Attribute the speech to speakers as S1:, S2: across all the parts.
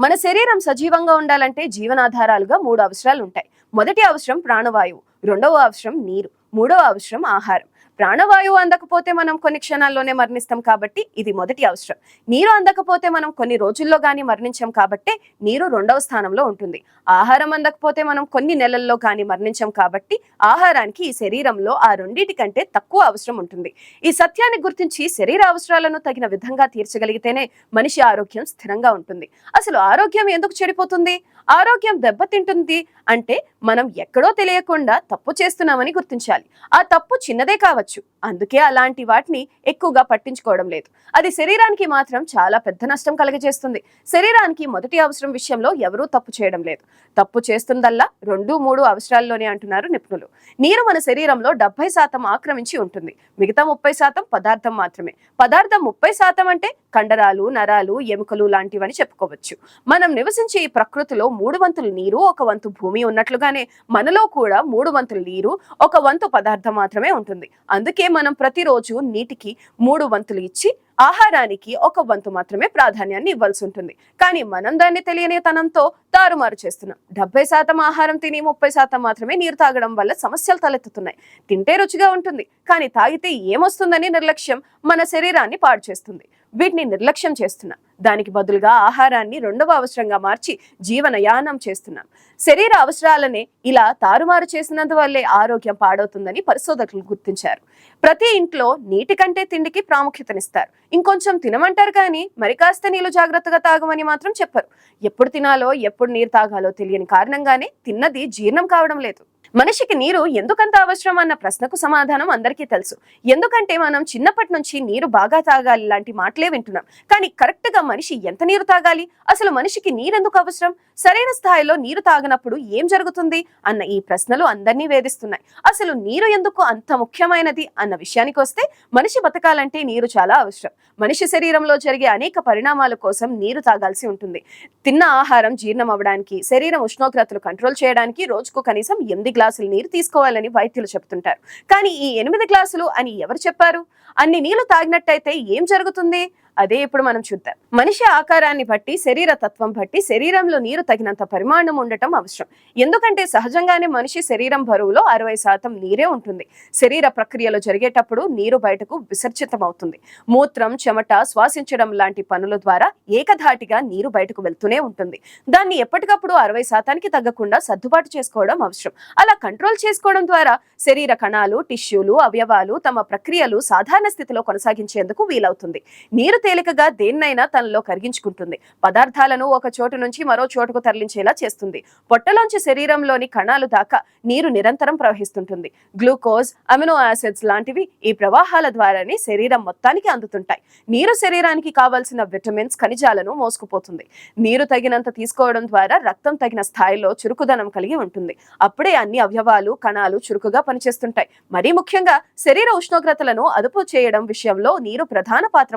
S1: మన శరీరం సజీవంగా ఉండాలంటే జీవనాధారాలుగా మూడు అవసరాలు ఉంటాయి. మొదటి అవసరం ప్రాణవాయువు రెండవ అవసరం నీరు మూడవ అవసరం ఆహారం. ప్రాణవాయువు అందకపోతే మనం కొన్ని క్షణాల్లోనే మరణిస్తాం కాబట్టి ఇది మొదటి అవసరం. నీరు అందకపోతే మనం కొన్ని రోజుల్లో కానీ మరణించాం కాబట్టి నీరు రెండవ స్థానంలో ఉంటుంది. ఆహారం అందకపోతే మనం కొన్ని నెలల్లో కానీ మరణించాం కాబట్టి ఆహారానికి ఈ శరీరంలో ఆ రెండింటి కంటే తక్కువ అవసరం ఉంటుంది. ఈ సత్యాన్ని గుర్తించి శరీర అవసరాలను తగిన విధంగా తీర్చగలిగితేనే మనిషి ఆరోగ్యం స్థిరంగా ఉంటుంది. అసలు ఆరోగ్యం ఎందుకు చెడిపోతుంది? ఆరోగ్యం దెబ్బతింటుంది అంటే మనం ఎక్కడో తెలియకుండా తప్పు చేస్తున్నామని గుర్తించాలి. ఆ తప్పు చిన్నదే కావచ్చు. అందుకే అలాంటి వాటిని ఎక్కువగా పట్టించుకోవడం లేదు. అది శరీరానికి మాత్రం చాలా పెద్ద నష్టం కలుగజేస్తుంది. శరీరానికి మొదటి అవసరం విషయంలో ఎవరూ తప్పు చేయడం లేదు. తప్పు చేస్తుందల్లా రెండు మూడు అవసరాల్లోనే అంటున్నారు నిపుణులు. నీరు మన శరీరంలో డెబ్బై శాతం ఆక్రమించి ఉంటుంది. మిగతా ముప్పై శాతం పదార్థం మాత్రమే. పదార్థం ముప్పై శాతం అంటే కండరాలు నరాలు ఎముకలు లాంటివని చెప్పుకోవచ్చు. మనం నివసించే ఈ ప్రకృతిలో మూడు వంతులు నీరు ఒక వంతు భూమి ఉన్నట్లుగానే మనలో కూడా మూడు వంతులు నీరు ఒక వంతు పదార్థం మాత్రమే ఉంటుంది. అందుకే మనం ప్రతిరోజు నీటికి మూడు వంతులు ఇచ్చి ఆహారానికి ఒక వంతు మాత్రమే ప్రాధాన్యాన్ని ఇవ్వాల్సి ఉంటుంది. కానీ మనం దాన్ని తెలియని తనంతో తారుమారు చేస్తున్నాం డెబ్బై శాతం ఆహారం తిని ముప్పై శాతం మాత్రమే నీరు తాగడం వల్ల సమస్యలు తలెత్తుతున్నాయి. తింటే రుచిగా ఉంటుంది కానీ తాగితే ఏమొస్తుందని నిర్లక్ష్యం మన శరీరాన్ని పాడు చేస్తుంది. వీటిని నిర్లక్ష్యం చేస్తున్నాం దానికి బదులుగా ఆహారాన్ని రెండవ అవసరంగా మార్చి జీవనయానం చేస్తున్నాం. శరీర అవసరాలనే ఇలా తారుమారు చేసినందువల్లే ఆరోగ్యం పాడవుతుందని పరిశోధకులు గుర్తించారు. ప్రతి ఇంట్లో నీటి కంటే తిండికి ప్రాముఖ్యతనిస్తారు. ఇంకొంచెం తినమంటారు కానీ మరి కాస్త నీళ్ళు జాగ్రత్తగా తాగమని మాత్రం చెప్పరు. ఎప్పుడు తినాలో ఎప్పుడు నీరు తాగాలో తెలియని కారణంగానే తిన్నది జీర్ణం కావడం లేదు. మనిషికి నీరు ఎందుకంత అవసరం అన్న ప్రశ్నకు సమాధానం అందరికీ తెలుసు. ఎందుకంటే మనం చిన్నప్పటి నుంచి నీరు బాగా తాగాలి లాంటి మాటలే వింటున్నాం. కానీ కరెక్ట్గా మనిషి ఎంత నీరు తాగాలి? అసలు మనిషికి నీరెందుకు అవసరం? సరైన స్థాయిలో నీరు తాగనప్పుడు ఏం జరుగుతుంది? అన్న ఈ ప్రశ్నలు అందరినీ వేధిస్తున్నాయి. అసలు నీరు ఎందుకు అంత ముఖ్యమైనది అన్న విషయానికి వస్తే మనిషి బతకాలంటే నీరు చాలా అవసరం. మనిషి శరీరంలో జరిగే అనేక పరిణామాల కోసం నీరు తాగాల్సి ఉంటుంది. తిన్న ఆహారం జీర్ణం అవ్వడానికి శరీరం ఉష్ణోగ్రతలు కంట్రోల్ చేయడానికి రోజుకు కనీసం ఎనిమిది గ్లాసులు నీరు తీసుకోవాలని వైద్యులు చెప్తుంటారు కానీ ఈ ఎనిమిది గ్లాసులు అని ఎవరు చెప్పారు? అన్ని నీళ్ళు తాగినట్టయితే ఏం జరుగుతుంది? అదే ఇప్పుడు మనం చూద్దాం. మనిషి ఆకారాన్ని బట్టి శరీర తత్వం బట్టి శరీరంలో నీరు తగినంత పరిమాణం ఉండటం అవసరం. ఎందుకంటే సహజంగానే మనిషి శరీరం బరువులో అరవై శాతం నీరే ఉంటుంది. శరీర ప్రక్రియలు జరిగేటప్పుడు నీరు బయటకు విసర్జితం అవుతుంది మూత్రం చెమట శ్వాసించడం లాంటి పనుల ద్వారా ఏకధాటిగా నీరు బయటకు వెళ్తూనే ఉంటుంది. దాన్ని ఎప్పటికప్పుడు అరవై శాతానికి తగ్గకుండా సర్దుబాటు చేసుకోవడం అవసరం. అలా కంట్రోల్ చేసుకోవడం ద్వారా శరీర కణాలు టిష్యూలు అవయవాలు తమ ప్రక్రియలు సాధారణ స్థితిలో కొనసాగించేందుకు వీలవుతుంది. నీరు తేలికగా దేన్నైనా తనలో కరిగించుకుంటుంది. పదార్థాలను ఒక చోటు నుంచి మరో చోటుకు తరలించేలా చేస్తుంది. పొట్టలోంచి శరీరంలోని కణాలు దాకా నీరు నిరంతరం ప్రవహిస్తుంటుంది. గ్లూకోజ్ అమినో యాసిడ్స్ లాంటివి ఈ ప్రవాహాల ద్వారానే శరీరం మొత్తానికి అందుతుంటాయి. నీరు శరీరానికి కావాల్సిన విటమిన్స్ ఖనిజాలను మోసుకుపోతుంది. నీరు తగినంత తీసుకోవడం ద్వారా రక్తం తగిన స్థాయిలో చురుకుదనం కలిగి ఉంటుంది. అప్పుడే అన్ని అవయవాలు కణాలు చురుకుగా పనిచేస్తుంటాయి. మరీ ముఖ్యంగా శరీర ఉష్ణోగ్రతలను అదుపు చేయడం విషయంలో నీరు ప్రధాన పాత్ర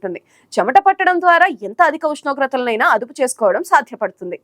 S1: ఉంటుంది చెమట పట్టడం ద్వారా ఎంత అధిక ఉష్ణోగ్రతలనైనా అదుపు చేసుకోవడం సాధ్యపడుతుంది.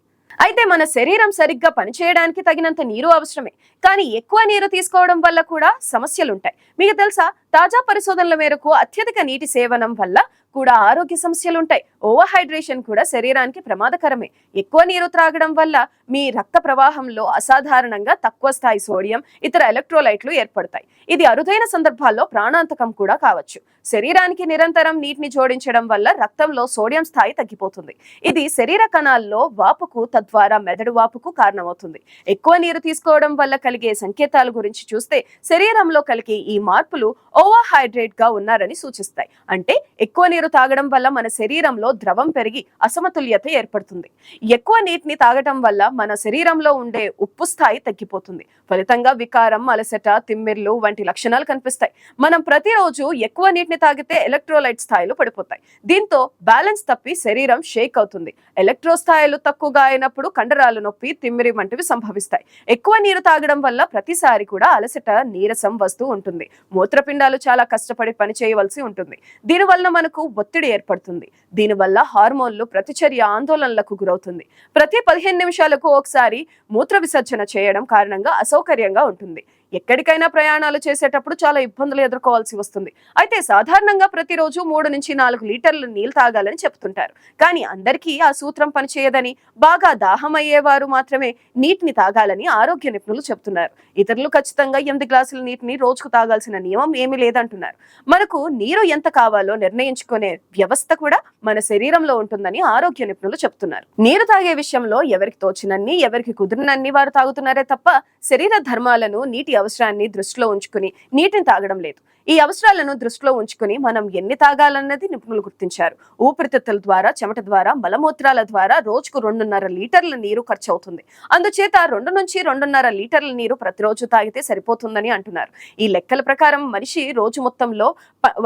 S1: అయితే మన శరీరం సరిగ్గా పనిచేయడానికి తగినంత నీరు అవసరమే. కానీ ఎక్కువ నీరు తీసుకోవడం వల్ల కూడా సమస్యలుంటాయి. మీకు తెలుసా? తాజా పరిశోధనల మేరకు అత్యధిక నీటి సేవనం వల్ల కూడా ఆరోగ్య సమస్యలు ఉంటాయి ఓవర్ హైడ్రేషన్ కూడా శరీరానికి ప్రమాదకరమే. ఎక్కువ నీరు త్రాగడం వల్ల మీ రక్త ప్రవాహంలో అసాధారణంగా తక్కువ స్థాయి సోడియం ఇతర ఎలక్ట్రోలైట్లు ఏర్పడతాయి. ఇది అరుదైన సందర్భాల్లో ప్రాణాంతకం కూడా కావచ్చు. శరీరానికి నిరంతరం నీటిని జోడించడం వల్ల రక్తంలో సోడియం స్థాయి తగ్గిపోతుంది. ఇది శరీర కణాల్లో వాపుకు తద్వారా మెదడు వాపుకు కారణమవుతుంది. ఎక్కువ నీరు తీసుకోవడం వల్ల కలిగే సంకేతాల గురించి చూస్తే శరీరంలో కలిగే ఈ మార్పులు ఓవర్ హైడ్రేట్గా ఉన్నారని సూచిస్తాయి. అంటే ఎక్కువ నీరు తాగడం వల్ల మన శరీరంలో ద్రవం పెరిగి అసమతుల్యత ఏర్పడుతుంది. ఎక్కువ నీటిని తాగటం వల్ల మన శరీరంలో ఉండే ఉప్పు స్థాయి తగ్గిపోతుంది. ఫలితంగా వికారం అలసట తిమ్మిర్లు వంటి లక్షణాలు కనిపిస్తాయి. మనం ప్రతిరోజు ఎక్కువ నీటిని తాగితే ఎలక్ట్రోలైట్ స్థాయిలు పడిపోతాయి. దీంతో బ్యాలెన్స్ తప్పి శరీరం షేక్ అవుతుంది. ఎలక్ట్రో స్థాయిలు తక్కువగా అయినప్పుడు కండరాలు నొప్పి తిమ్మిరి వంటివి సంభవిస్తాయి. ఎక్కువ నీరు తాగడం వల్ల ప్రతిసారి కూడా అలసట నీరసం వస్తూ ఉంటుంది. మూత్రపిండాలు చాలా కష్టపడి పని చేయవలసి ఉంటుంది. దీనివల్ల మనకు ఒత్తిడి ఏర్పడుతుంది. దీనివల్ల హార్మోన్లు ప్రతిచర్య ఆందోళనలకు గురవుతుంది. ప్రతి పదిహేను నిమిషాలకు ఒకసారి మూత్ర విసర్జన చేయడం కారణంగా అసౌకర్యంగా ఉంటుంది. ఎక్కడికైనా ప్రయాణాలు చేసేటప్పుడు చాలా ఇబ్బందులు ఎదుర్కోవాల్సి వస్తుంది. అయితే సాధారణంగా ప్రతిరోజు మూడు నుంచి నాలుగు లీటర్లు నీళ్ళు తాగాలని చెప్తుంటారు. కానీ అందరికీ ఆ సూత్రం పనిచేయదని బాగా దాహం అయ్యేవారు మాత్రమే నీటిని తాగాలని ఆరోగ్య నిపుణులు చెప్తున్నారు. ఇతరులు ఖచ్చితంగా ఎనిమిది గ్లాసుల నీటిని రోజుకు తాగాల్సిన నియమం ఏమీ లేదంటున్నారు. మనకు నీరు ఎంత కావాలో నిర్ణయించుకునే వ్యవస్థ కూడా మన శరీరంలో ఉంటుందని ఆరోగ్య నిపుణులు చెప్తున్నారు. నీరు తాగే విషయంలో ఎవరికి తోచినన్ని ఎవరికి కుదిరినన్ని వారు తాగుతున్నారే తప్ప శరీర ధర్మాలను నీటి అవసరాన్ని దృష్టిలో ఉంచుకుని నీటిని తాగడం లేదు. ఈ అవసరాలను దృష్టిలో ఉంచుకుని మనం ఎన్ని తాగాలన్నది నిపుణులు గుర్తించారు. ఊపిరితిత్తుల ద్వారా చెమట ద్వారా మలమూత్రాల ద్వారా రోజుకు రెండున్నర లీటర్ల నీరు ఖర్చు అవుతుంది అందుచేత రెండు నుంచి రెండున్నర లీటర్ల నీరు ప్రతిరోజు తాగితే సరిపోతుందని అంటున్నారు. ఈ లెక్కల ప్రకారం మనిషి రోజు మొత్తంలో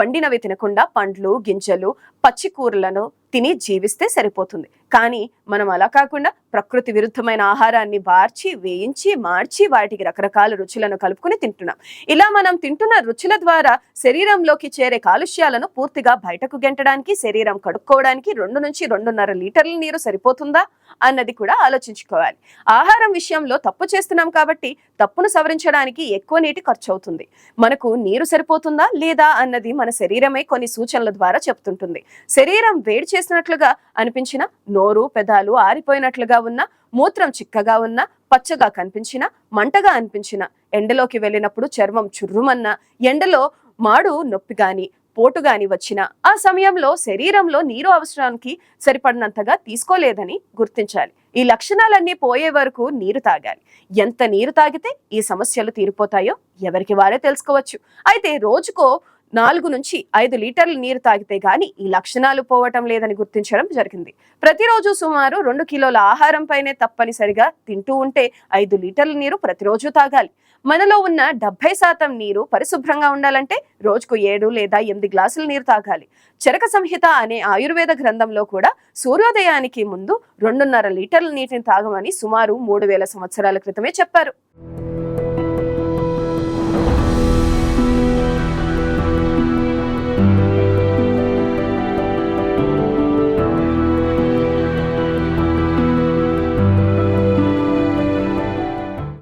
S1: వండినవి తినకుండా పండ్లు గింజలు పచ్చి కూరలను తిని జీవిస్తే సరిపోతుంది. కానీ మనం అలా కాకుండా ప్రకృతి విరుద్ధమైన ఆహారాన్ని వార్చి వేయించి మార్చి వాటికి రకరకాల రుచులను కలుపుకుని తింటున్నాం. ఇలా మనం తింటున్న రుచుల ద్వారా శరీరంలోకి చేరే కాలుష్యాలను పూర్తిగా బయటకు గెంటడానికి శరీరం కడుక్కోవడానికి రెండు నుంచి రెండున్నర లీటర్ల నీరు సరిపోతుందా అన్నది కూడా ఆలోచించుకోవాలి. ఆహారం విషయంలో తప్పు చేస్తున్నాం కాబట్టి తప్పును సవరించడానికి ఎక్కువ నీటి ఖర్చు అవుతుంది మనకు నీరు సరిపోతుందా లేదా అన్నది మన శరీరమే కొన్ని సూచనల ద్వారా చెప్తుంటుంది. శరీరం వేడి చేసినట్లుగా అనిపించిన నోరు పెదాలు ఆరిపోయినట్లుగా ఉన్న మూత్రం చిక్కగా ఉన్న పచ్చగా కనిపించిన మంటగా అనిపించిన ఎండలోకి వెళ్ళినప్పుడు చర్మం చుర్రుమన్న ఎండలో మాడు నొప్పి గాని పోటు గాని వచ్చిన ఆ సమయంలో శరీరంలో నీరు అవసరానికి సరిపడినంతగా తీసుకోలేదని గుర్తించాలి. ఈ లక్షణాలన్నీ పోయే వరకు నీరు తాగాలి. ఎంత నీరు తాగితే ఈ సమస్యలు తీరిపోతాయో ఎవరికి వారే తెలుసుకోవచ్చు. అయితే రోజుకో నాలుగు నుంచి ఐదు లీటర్ల నీరు తాగితే గాని ఈ లక్షణాలు పోవటం లేదని గుర్తించడం జరిగింది. ప్రతిరోజు సుమారు రెండు కిలోల ఆహారంపైనే తప్పనిసరిగా తింటూ ఉంటే ఐదు లీటర్ల నీరు ప్రతిరోజు తాగాలి. మనలో ఉన్న డెబ్బై శాతం నీరు పరిశుభ్రంగా ఉండాలంటే రోజుకు ఏడు లేదా ఎనిమిది గ్లాసుల నీరు తాగాలి. చరక సంహిత అనే ఆయుర్వేద గ్రంథంలో కూడా సూర్యోదయానికి ముందు రెండున్నర లీటర్ల నీటిని తాగమని సుమారు మూడు వేల సంవత్సరాల క్రితమే చెప్పారు.